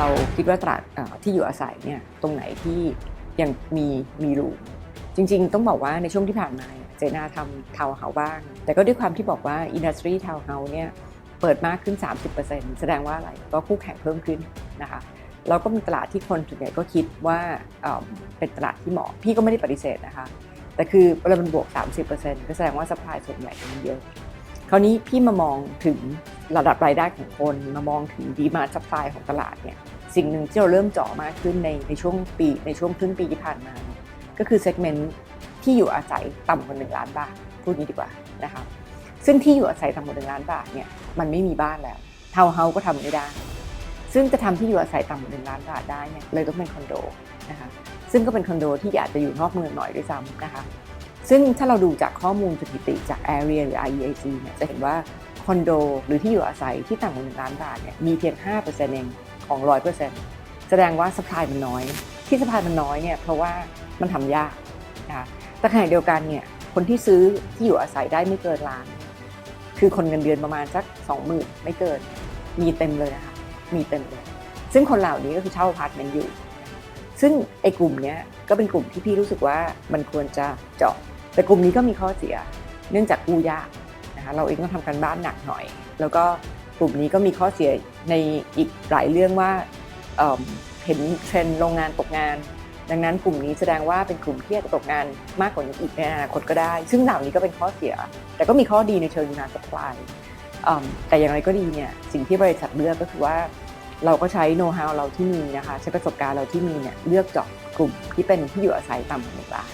ราคิดว่าตลาดที่อยู่อาศัยเนี่ยตรงไหนที่ยังมีมีรูจริง ๆ ต้องบอกว่าในช่วงที่ผ่านมาเจนาทำทาวเฮาบ้าง แต่ก็ด้วยความที่บอกว่าอินดัสทรีทาวเฮาเนี่ยเปิดมากขึ้น 30%แสดงว่าอะไรก็คู่แข่งเพิ่มขึ้นนะคะแล้วก็เป็นตลาดที่คนส่วนใหญ่ก็คิดว่าเอ่อเป็นตลาดที่เหมาะ พี่ก็ไม่ได้ปฏิเสธนะคะแต่คือเวลามันบวก 30%ก็แสดงว่าสปายส่วนใหญ่มันเยอะคราวนี้พี่มามองถึงระดับรายได้ของคนมามองถึงดีมาสปายของตลาดเนี่ย สิ่งหนึ่งที่เราเริ่มเจาะมากขึ้นในในช่วงปีในช่วงครึ่งปีที่ผ่านมา ก็คือเซกเมนต์ที่อยู่อาศัยต่ำกว่า1ล้านบาทพูดนี้ดีกว่านะคะซึ่งที่อยู่อาศัยต่ำกว่า1ล้านบาทเนี่ยมันไม่มีบ้านแล้วทาวน์เฮาส์ก็ทำไม่ได้ ซึ่งจะทำที่อยู่อาศัยต่ำกว่า1ล้านบาทได้เนี่ยเลยต้องเป็นคอนโดนะคะซึ่งก็เป็นคอนโดที่อาจจะอยู่นอกเมืองหน่อยด้วยซ้ำนะคะซึ่งถ้าเราดูจากข้อมูลสถิติจาก Area หรือ IEAC เนี่ยจะเห็นว่าคอนโดหรือที่อยู่อาศัยที่ต่ำกว่า1ล้านบาทเนี่ยมีเพียง5%เอง ของ100%แสดงว่าสปายมันน้อย ที่สปายมันน้อยเนี่ยเพราะว่ามันทำยากนะคะแต่ขณะเดียวกันเนี่ยคนที่ซื้อที่อยู่อาศัยได้ไม่เกินล้าน คือคนเงินเดือนประมาณสัก20,000ไม่เกิน มีเต็มเลยนะคะมีเต็มเลย ซึ่งคนเหล่านี้ก็คือเช่าอพาร์ตเมนต์อยู่ ซึ่งไอ้กลุ่มเนี้ยก็เป็นกลุ่มที่พี่รู้สึกว่ามันควรจะเจาะ แต่กลุ่มนี้ก็มีข้อเสีย เนื่องจากกู้ยากนะคะเราเองต้องทำการบ้านหนักหน่อย แล้วก็ กลุ่มนี้ก็มีข้อเสียในอีกหลายเรื่องว่าเเห็นเทรนโรงงานตกงาน ดังนั้นกลุ่มนี้แสดงว่าเป็นกลุ่มที่อาจจะตกงานมากกว่านี้อีกในอนาคตก็ได้ ซึ่งเหล่านี้ก็เป็นข้อเสีย แต่ก็มีข้อดีในเชิงงานสปายแต่อย่างไรก็ดีเนี่ยสิ่งที่บริษัทเลือกก็คือว่าเราก็ใช้โน้ตฮาวเราที่มีนะคะใช้ประสบการณ์เราที่มีเนี่ยเลือกเจาะกลุ่มที่เป็นที่อยู่อาศัยต่ำกว่าหนึ่งล้าน